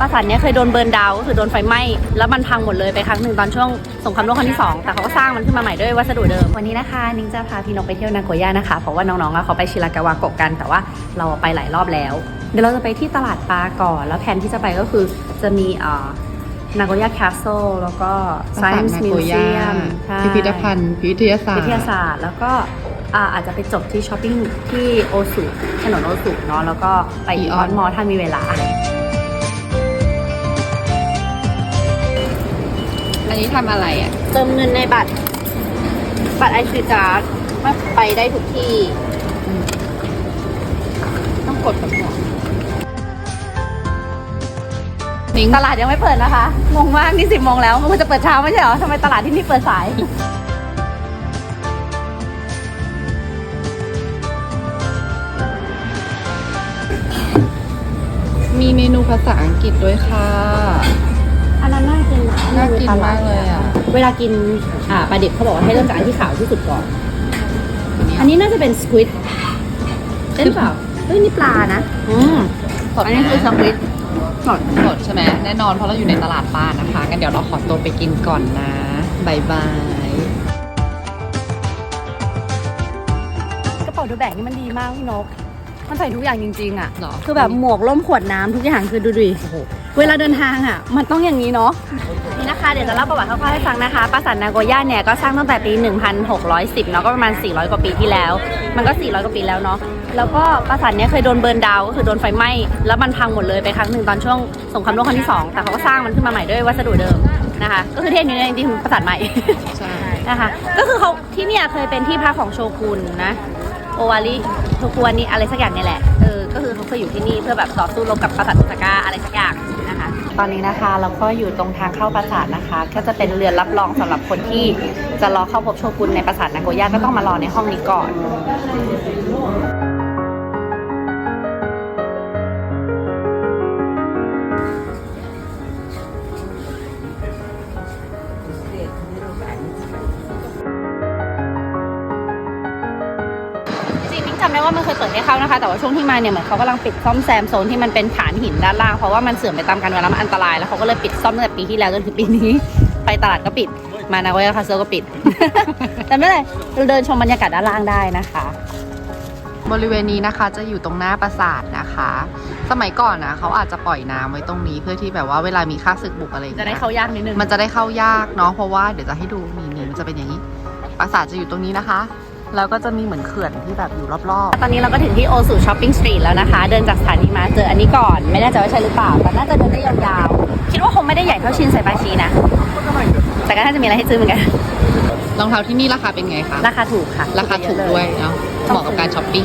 ปราสาทเนี้ยเคยโดนเบิร์นดาวน์ก็คือโดนไฟไหม้แล้วมันพังหมดเลยไปครั้งหนึ่งตอนช่วงสงครามโลกครั้งที่สองแต่เขาก็สร้างมันขึ้นมาใหม่ด้วยวัสดุเดิม วันนี้นะคะ นิ้งจะพาพี่นกไปเที่ยวนาโกย่านะคะ เพราะว่าน้องๆอะเขาไปชิรากาวาโกะกัน แต่ว่าเราไปหลายรอบแล้ว เดี๋ยวเราจะไปที่ตลาดปลาก่อน แล้วแผนที่จะไปก็คือจะมีเอ่อนาโกย่าแคสเซิลแล้วก็ Science Museum ใช่ พิพิธภัณฑ์วิทยาศาสตร์วิทยาศาสตร์แล้วก็อ่าอาจจะไปจบที่ช้อปปิ้งที่โอสุถนนโอสุเนาะแล้วก็ไปอีออนมอถ้ามีเวลา นนี้ทำอะไรอะ เติมเงินในบัตร บัตรไอซีการ์ดไม่ไปได้ทุกที่ ต้องกดกับหัวนิ้งตลาดยังไม่เปิดนะคะงงมากนี่สิบโมงแล้วมันจะเปิดเช้าไม่ใช่เหรอทำไมตลาดที่นี่เปิดสาย มีเมนูภาษาอังกฤษด้วยค่ะ อันนั้นน่ากิน นะน่ากินมากเลยอะ เวลากินอ่าปลาดิบเขาบอกว่าให้เริ่มจากอันที่ขาวที่สุดก่อน อันนี้น่าจะเป็นสควิดเอ้ยหรือเปล่าเฮ้ยนี่ปลานะ อืมสดอันนี้คือสควิดสดสดใช่ไหมแน่นอนเพราะเราอยู่ในตลาดปลานะคะงั้นเดี๋ยวเราขอตัวไปกินก่อนนะบายบายกระเป๋าดูแบกนี่มันดีมากพี่นก มันใส่ทุกอย่างจริงๆอะ หรอ คือแบบหมวกล่มขวดน้ำทุกอย่างคือดูดิ โอ้โห เวลาเดินทางอะ มันต้องอย่างนี้เนาะนี่นะคะ เดี๋ยวจะเล่าประวัติคร่าวๆให้ฟังนะคะ ปราสาทนาโกย่าเนี่ยก็สร้างตั้งแต่ปี 1610 เนาะก็ประมาณ 400 กว่าปีที่แล้ว มันก็ 400 กว่าปีแล้วเนาะแล้วก็ปราสาทเนี้ยเคยโดนเบิร์นดาวก็คือโดนไฟไหม้แล้วมันพังหมดเลยไปครั้งหนึ่งตอนช่วงสงครามโลกครั้งที่สองแต่เขาก็สร้างมันขึ้นมาใหม่ด้วยวัสดุเดิมนะคะ ก็คือที่เห็นอยู่เนี่ยจริงๆปราสาทใหม่ใช่นะคะก็คือเขาที่เนี่ยเคยเป็นที่พักของโชกุนนะ โอวาริทุกุวานิอะไรสักอย่างนี่แหละ เออ ก็คือเขาเคยอยู่ที่นี่เพื่อแบบต่อสู้รบกับปราสาทอุซาก้าอะไรสักอย่างนะคะ ตอนนี้นะคะเราก็อยู่ตรงทางเข้าปราสาทนะคะ ก็จะเป็นเรือนรับรองสำหรับคนที่จะรอเข้าพบโชกุนในปราสาทนาโกย่าก็ต้องมารอในห้องนี้ก่อน จริงๆมิ้งจำได้ว่ามันเคยเปิดให้เข้านะคะ แต่ว่าช่วงที่มาเนี่ยเหมือนเขากำลังปิดซ่อมแซมโซนที่มันเป็นฐานหินด้านล่างเพราะว่ามันเสื่อมไปตามกาลเวลามันอันตรายแล้วเขาก็เลยปิดซ่อมตั้งแต่ปีที่แล้วจนถึงปีนี้ ไปตลาดก็ปิด มานาโกย่าคาเซิลก็ปิด แต่ไม่เป็นไรเราเดินชมบรรยากาศด้านล่างได้นะคะ บริเวณนี้นะคะจะอยู่ตรงหน้าปราสาทนะคะ สมัยก่อนนะเขาอาจจะปล่อยน้ำไว้ตรงนี้เพื่อที่แบบว่าเวลามีค่าศึกบุกอะไรอย่งจะงี้ยได้เข้ายากนิดนึงมันจะได้เข้ายากเนาะเพราะว่าเดี๋ยวจะให้ดูนี่นี่มันจะเป็นอย่างนี้ปราสาทจะอยู่ตรงนี้นะคะ แล้วก็จะมีเหมือนเขื่อนที่แบบอยู่รอบตอนนี้เราก็ถึงที่โอสุช้อปปิ้งสตรีทแล้วนะคะ เดินจากสถานีมาเจออันนี้ก่อน ไม่แน่ใจว่าใช่หรือเปล่า แต่น่าจะเดินได้ยาวๆ คิดว่าคงไม่ได้ใหญ่เท่าชินไซบาชินะ แต่ก็น่าจะมีอะไรให้ซื้อเหมือนกันๆรองเท้าที่นี่ราคาเป็นไงคะ ราคาถูกค่ะ ราคาถูกด้วยเนาะ เหมาะกับการช้อปปิ้ง